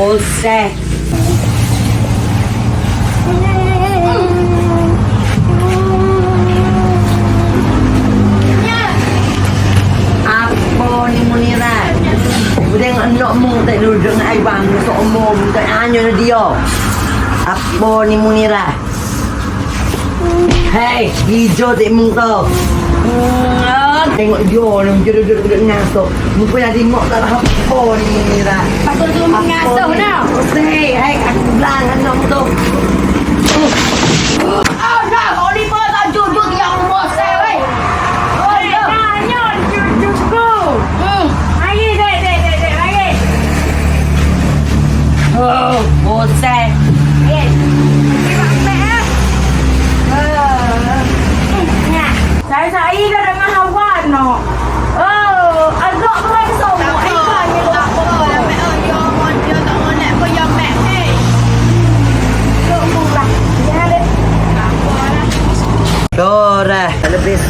Buset. Apo ni Munira. Budeng anak mo tak duduk dengan aibang Masuk umum Tak hanya na dia Apo ni Munira Hei Hijau tak muka Tengok dia ni duduk-duduk ngasuh Muka yang tengok tak lah Apo ni Munira Apa tu mengasuh tau? Hei Hei Aku bilang anak tu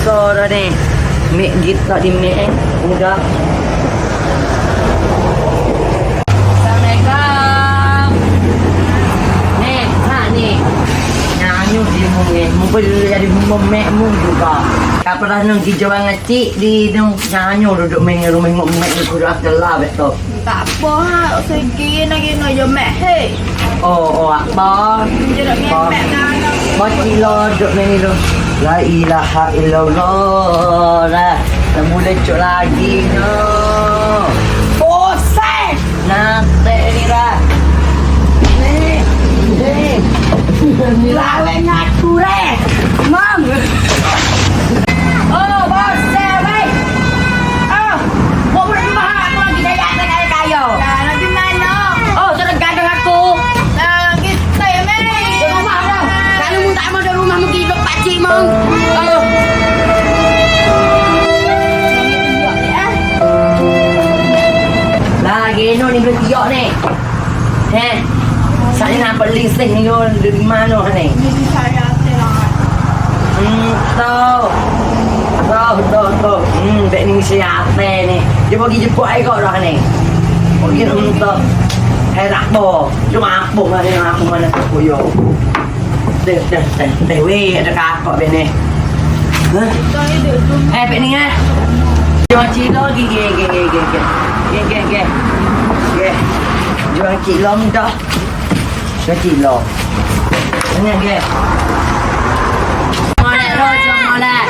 so ra nè. Mẹ dịp ra đi mẹ. Cũng ra. Sao này không nè ha nè. Nyanyo di mo nè mo pa jadi mo mẹ mo juga kapra nung kijawa nga ti di nung nyanyo duduk mẹ rumah mo mẹ kuda akala beto tak apa ha sige na cho mẹ hey. Oh oh apa Jadi mẹ mẹ kan Machilon, Dok Menilo. La ilaha illallah. Dah mula cok lagi no. Saya nak beli sing ni no dari mana ni? Ini saya telah. Hmm, tahu. Tahu, tahu, tahu. Hmm, dek ni siapa ni? Dia pergi jemput air kau dah ni. Pergi untuk Hai tak apa. Cuma apa mana yang aku mana aku yo. Dek, dek, dek, dek, weh, ada kakak ben ni. Hah? Saya duduk. Eh, ben ni eh. Jual จะจีบหรอกนั่นไงแกมาแล้วโดนชนมาแล้ว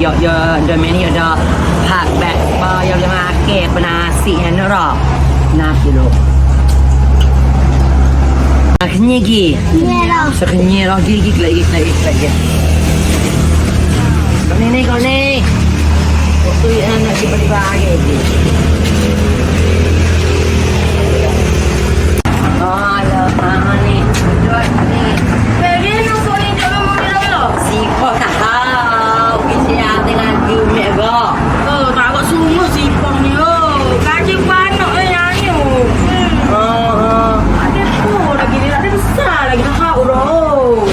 เยอะเยอะเดินเมนี่เยอะผักแบกปอยอมาเก็บนาสีนันหรอกนากิโล Книги. Книги. Книги. Книги. Книги. Книги. Книги. Waktu yang nak dibagi lagi. Oh, lah, ah ni. Dua ni. Baby, nak boleh jalan mau ni dah. Si kau tak tahu. Kita dengan you mek go. Oh, tak agak semua sipang ni. Oh, gaji panak eh yang ni. Hmm. Oh, oh. Ada tu lagi ni, ada besar lagi dah hak roh.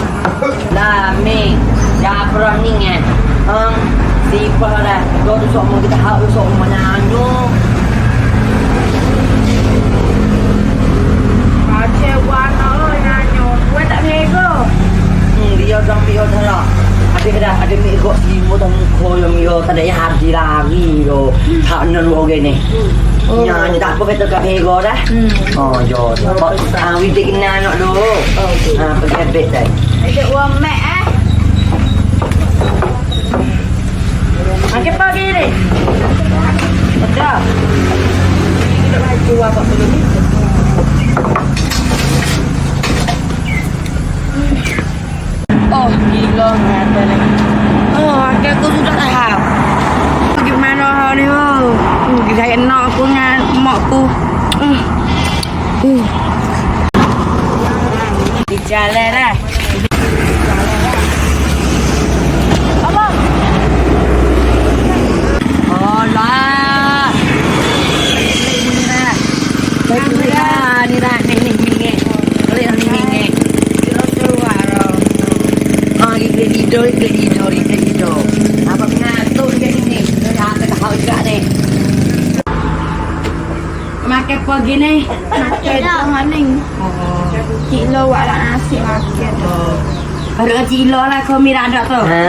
Lah, Ming. Dah pernah ni kan? Um, si Pak dah. Kau tu sok kita hak tu sok mana anu. Baca warna oh nyanyo. Buat tak mega. Hmm, dia dah dia dah lah. Ada dah ada mi kok si mo dah muka yang yo tak ada yang hati lagi yo. Tak nak lu oke ni. Ya, ni tak apa kata kat hego dah. Oh, yo. Pak ah we take na nak dulu. Ah, pergi bet dah. Ada uang mek eh. Makin pagi ni. Betul. Kita nak jual apa dulu ni? Oh, gila ngata ni. Oh, akhirnya aku sudah tahu. Bagaimana hal ni? Oh, Hmm, saya nak aku dengan makku. Hmm. Hmm. Di jalan Makan pagi ni. Makan tengah ni. Kilo wala nasi makan. Baru cilo lah kau mira ada tu. Ha,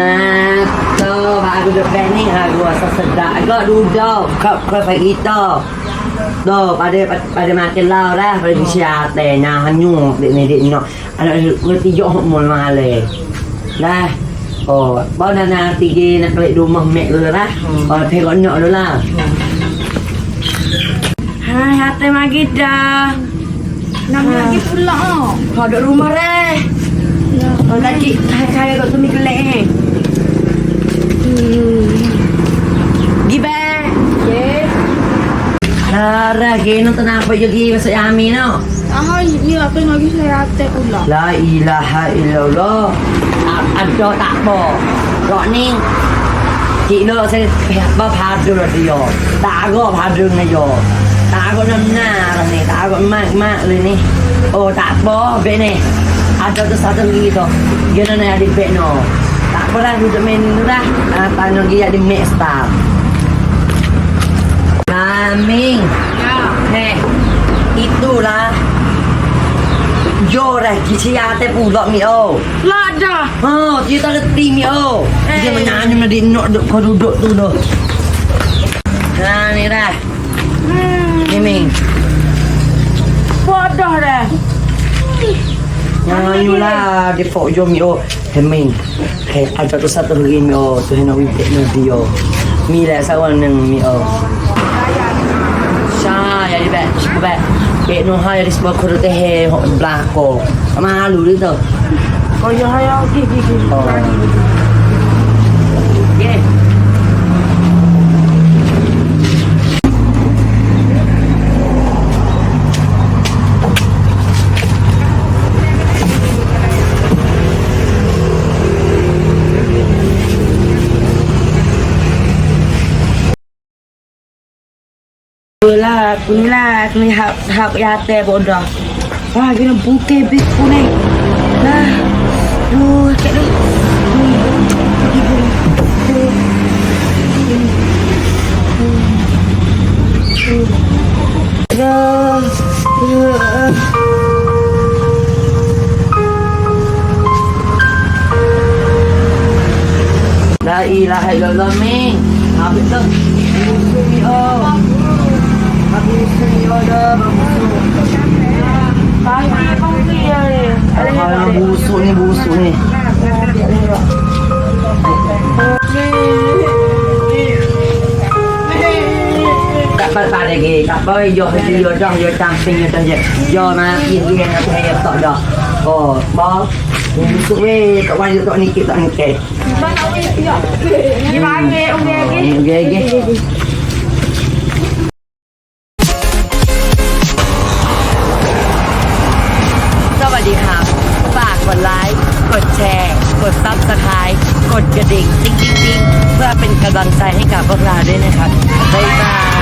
tu baru dah planning aku rasa sedap. Agak duduk kau kau pergi tu. Tu pada pada makan lau dah pada siap teh nah hanyu dek ni dek no. Ada ngerti jo mul male. Dah. Oh, bao nak pergi nak balik rumah mek dulu lah. Oh, tengok nyok dulu lah. Hai, hati magi dah. Nak lagi pula. Kau duduk rumah re. Kau lagi kaya kau tu mikir leh. Gibe. Lara, kino tenang apa jadi masa yami no. Ah, ni aku lagi saya hati pula. La ilaha illallah. Ada tak apa. Rok ni. Chị lo sẽ ba phá đường rồi yo. Ta go phá đường này yo. Ta go năm na rồi này, ta go mak mak rồi ni. Oh tak apa, be ni. Ada tu satu lagi tu. Gana ni ada be no. Tak lah duduk main ni dah. Ah, tanya lagi ada mix star. Naming. Heh. Itulah. Yo dah kisia te pulak mi. Lah dah. Oh, dia tak letih mi oh. Dia Eh. menyanyi nak dinok duk kau duduk tu dah. Ha ni dah. Hmm. আমি What the hell? Yang yun na, di po yun yo, heming. Kaya agad ko sa tulungin yo, tuhin na wibit na diyo. Mila sa wan ng mi o. Siya, yari ba, siya ba, bit no ha, yari sa kuro te he, black ko. Ama, lulu to. Oh, yari, yari, yari, yari. Aku ni hak hak yate bodoh. Wah, gini bungke big ni. Lah. Duh, cek ni. La ilaha illallah Ming. Habis tu. Akala ng buso ni buso ni. Kapal pada gini, tak boleh yo hati yo dong yo tamping yo tanjek. Yo na yin yin aku hayat tak dah. Oh, bang. Busuk weh, kat mana tak ni kita ni ke. Mana weh, ya. Ni mana weh, okey okey. Okey okey. กดซับสไครต์กดกระดิ่งจริงติ๊งเพื่อเป็นกำลังใจให้กับพวกเราด้วยนะครับบ๊ายบาย